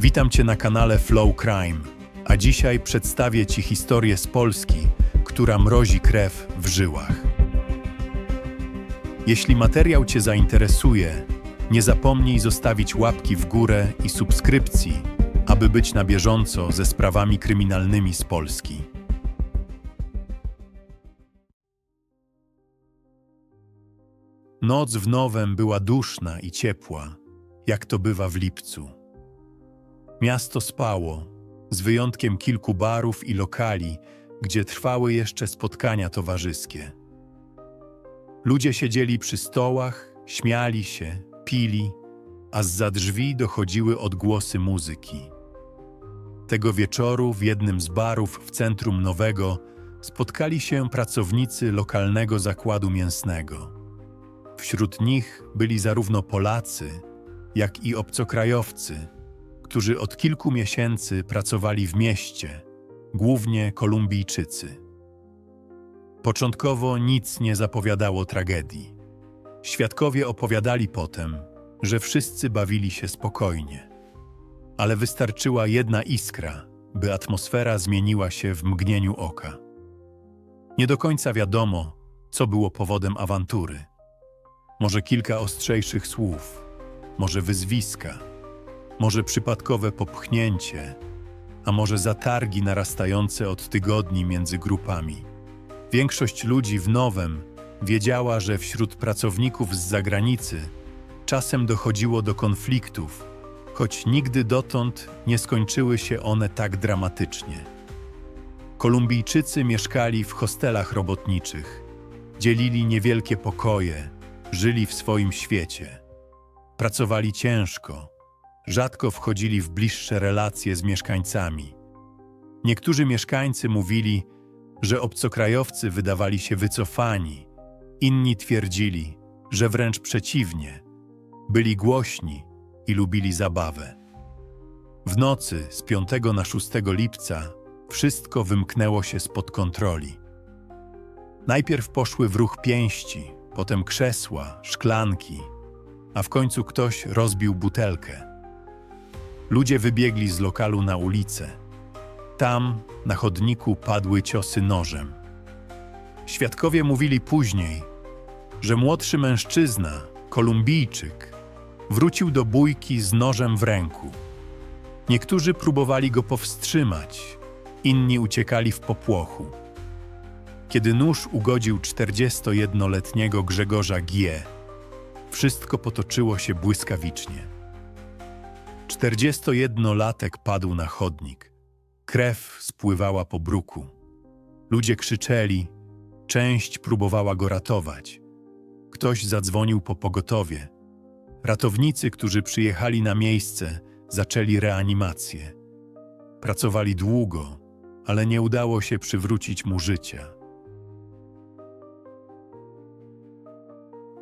Witam Cię na kanale Flow Crime, a dzisiaj przedstawię Ci historię z Polski, która mrozi krew w żyłach. Jeśli materiał Cię zainteresuje, nie zapomnij zostawić łapki w górę i subskrypcji, aby być na bieżąco ze sprawami kryminalnymi z Polski. Noc w Nowem była duszna i ciepła, jak to bywa w lipcu. Miasto spało, z wyjątkiem kilku barów i lokali, gdzie trwały jeszcze spotkania towarzyskie. Ludzie siedzieli przy stołach, śmiali się, pili, a zza drzwi dochodziły odgłosy muzyki. Tego wieczoru w jednym z barów w centrum Nowego spotkali się pracownicy lokalnego zakładu mięsnego. Wśród nich byli zarówno Polacy, jak i obcokrajowcy, którzy od kilku miesięcy pracowali w mieście, głównie Kolumbijczycy. Początkowo nic nie zapowiadało tragedii. Świadkowie opowiadali potem, że wszyscy bawili się spokojnie. Ale wystarczyła jedna iskra, by atmosfera zmieniła się w mgnieniu oka. Nie do końca wiadomo, co było powodem awantury. Może kilka ostrzejszych słów, może wyzwiska, może przypadkowe popchnięcie, a może zatargi narastające od tygodni między grupami. Większość ludzi w Nowem wiedziała, że wśród pracowników z zagranicy czasem dochodziło do konfliktów, choć nigdy dotąd nie skończyły się one tak dramatycznie. Kolumbijczycy mieszkali w hostelach robotniczych, dzielili niewielkie pokoje, żyli w swoim świecie. Pracowali ciężko, rzadko wchodzili w bliższe relacje z mieszkańcami. Niektórzy mieszkańcy mówili, że obcokrajowcy wydawali się wycofani, inni twierdzili, że wręcz przeciwnie, byli głośni i lubili zabawę. W nocy z 5 na 6 lipca wszystko wymknęło się spod kontroli. Najpierw poszły w ruch pięści, potem krzesła, szklanki, a w końcu ktoś rozbił butelkę. Ludzie wybiegli z lokalu na ulicę. Tam, na chodniku, padły ciosy nożem. Świadkowie mówili później, że młodszy mężczyzna, Kolumbijczyk, wrócił do bójki z nożem w ręku. Niektórzy próbowali go powstrzymać, inni uciekali w popłochu. Kiedy nóż ugodził 41-letniego Grzegorza G., wszystko potoczyło się błyskawicznie. 41-latek padł na chodnik. Krew spływała po bruku. Ludzie krzyczeli, część próbowała go ratować. Ktoś zadzwonił po pogotowie. Ratownicy, którzy przyjechali na miejsce, zaczęli reanimację. Pracowali długo, ale nie udało się przywrócić mu życia.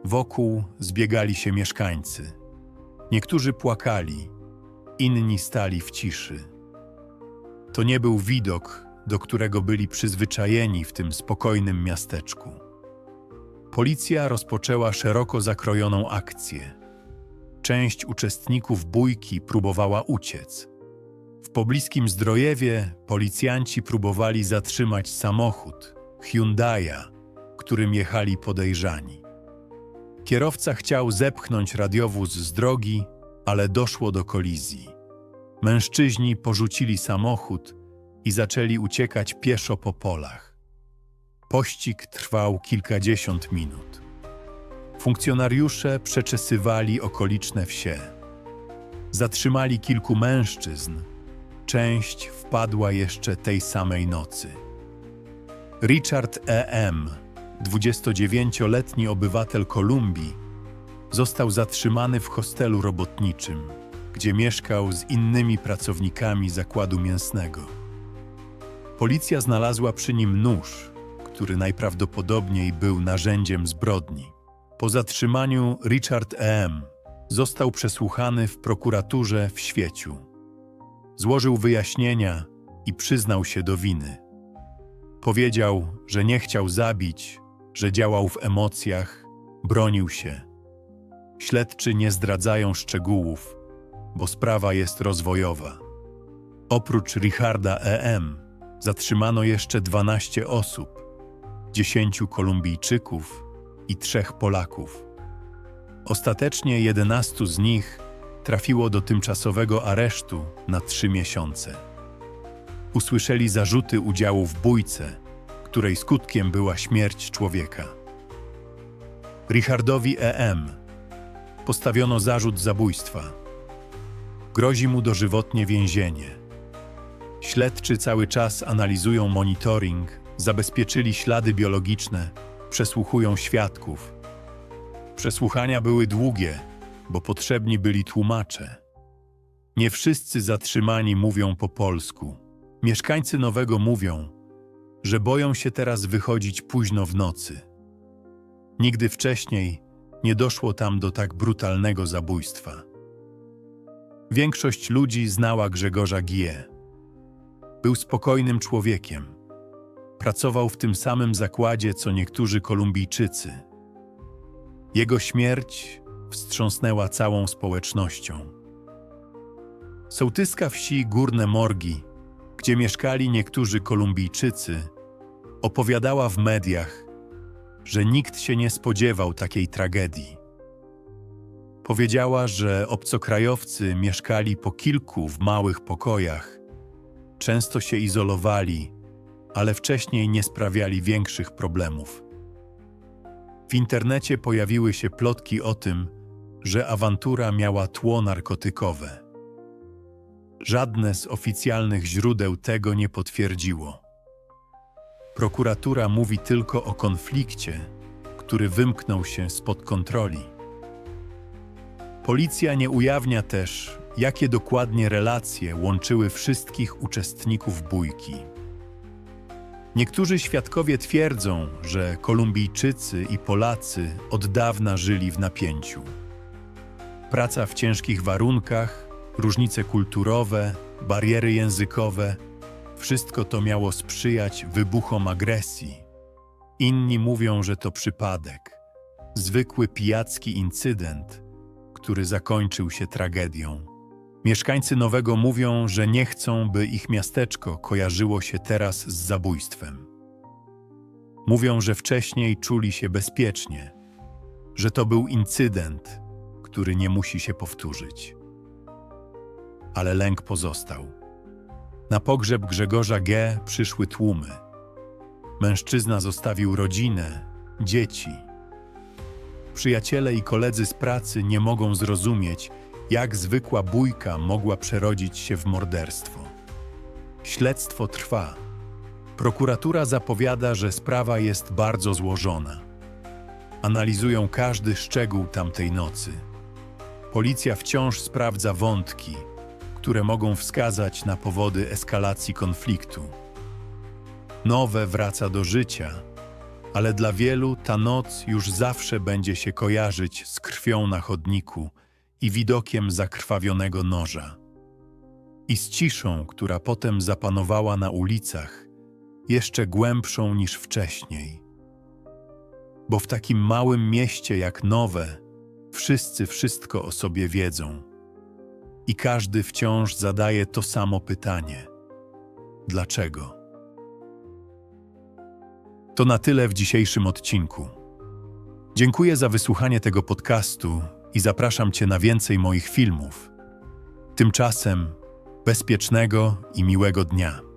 Wokół zbiegali się mieszkańcy. Niektórzy płakali, inni stali w ciszy. To nie był widok, do którego byli przyzwyczajeni w tym spokojnym miasteczku. Policja rozpoczęła szeroko zakrojoną akcję. Część uczestników bójki próbowała uciec. W pobliskim Zdrojewie policjanci próbowali zatrzymać samochód Hyundai'a, którym jechali podejrzani. Kierowca chciał zepchnąć radiowóz z drogi, ale doszło do kolizji. Mężczyźni porzucili samochód i zaczęli uciekać pieszo po polach. Pościg trwał kilkadziesiąt minut. Funkcjonariusze przeczesywali okoliczne wsie. Zatrzymali kilku mężczyzn. Część wpadła jeszcze tej samej nocy. Richard E.M., 29-letni obywatel Kolumbii, został zatrzymany w hostelu robotniczym, gdzie mieszkał z innymi pracownikami zakładu mięsnego. Policja znalazła przy nim nóż, który najprawdopodobniej był narzędziem zbrodni. Po zatrzymaniu Richard E.M. został przesłuchany w prokuraturze w Świeciu. Złożył wyjaśnienia i przyznał się do winy. Powiedział, że nie chciał zabić, że działał w emocjach, bronił się. Śledczy nie zdradzają szczegółów, bo sprawa jest rozwojowa. Oprócz Richarda E.M. zatrzymano jeszcze 12 osób, 10 Kolumbijczyków i 3 Polaków. Ostatecznie 11 z nich trafiło do tymczasowego aresztu na 3 miesiące. Usłyszeli zarzuty udziału w bójce, której skutkiem była śmierć człowieka. Richardowi E.M. postawiono zarzut zabójstwa. Grozi mu dożywotnie więzienie. Śledczy cały czas analizują monitoring, zabezpieczyli ślady biologiczne, przesłuchują świadków. Przesłuchania były długie, bo potrzebni byli tłumacze. Nie wszyscy zatrzymani mówią po polsku. Mieszkańcy Nowego mówią, że boją się teraz wychodzić późno w nocy. Nigdy wcześniej nie doszło tam do tak brutalnego zabójstwa. Większość ludzi znała Grzegorza Gie. Był spokojnym człowiekiem. Pracował w tym samym zakładzie co niektórzy Kolumbijczycy. Jego śmierć wstrząsnęła całą społecznością. Sołtyska wsi Górne Morgi, gdzie mieszkali niektórzy Kolumbijczycy, opowiadała w mediach, że nikt się nie spodziewał takiej tragedii. Powiedziała, że obcokrajowcy mieszkali po kilku w małych pokojach, często się izolowali, ale wcześniej nie sprawiali większych problemów. W internecie pojawiły się plotki o tym, że awantura miała tło narkotykowe. Żadne z oficjalnych źródeł tego nie potwierdziło. Prokuratura mówi tylko o konflikcie, który wymknął się spod kontroli. Policja nie ujawnia też, jakie dokładnie relacje łączyły wszystkich uczestników bójki. Niektórzy świadkowie twierdzą, że Kolumbijczycy i Polacy od dawna żyli w napięciu. Praca w ciężkich warunkach, różnice kulturowe, bariery językowe wszystko to miało sprzyjać wybuchom agresji. Inni mówią, że to przypadek, zwykły pijacki incydent, który zakończył się tragedią. Mieszkańcy Nowego mówią, że nie chcą, by ich miasteczko kojarzyło się teraz z zabójstwem. Mówią, że wcześniej czuli się bezpiecznie, że to był incydent, który nie musi się powtórzyć. Ale lęk pozostał. Na pogrzeb Grzegorza G. przyszły tłumy. Mężczyzna zostawił rodzinę, dzieci. Przyjaciele i koledzy z pracy nie mogą zrozumieć, jak zwykła bójka mogła przerodzić się w morderstwo. Śledztwo trwa. Prokuratura zapowiada, że sprawa jest bardzo złożona. Analizują każdy szczegół tamtej nocy. Policja wciąż sprawdza wątki, które mogą wskazać na powody eskalacji konfliktu. Nowe wraca do życia, ale dla wielu ta noc już zawsze będzie się kojarzyć z krwią na chodniku i widokiem zakrwawionego noża. I z ciszą, która potem zapanowała na ulicach, jeszcze głębszą niż wcześniej. Bo w takim małym mieście jak Nowe, wszyscy wszystko o sobie wiedzą. I każdy wciąż zadaje to samo pytanie: dlaczego? To na tyle w dzisiejszym odcinku. Dziękuję za wysłuchanie tego podcastu i zapraszam Cię na więcej moich filmów. Tymczasem bezpiecznego i miłego dnia.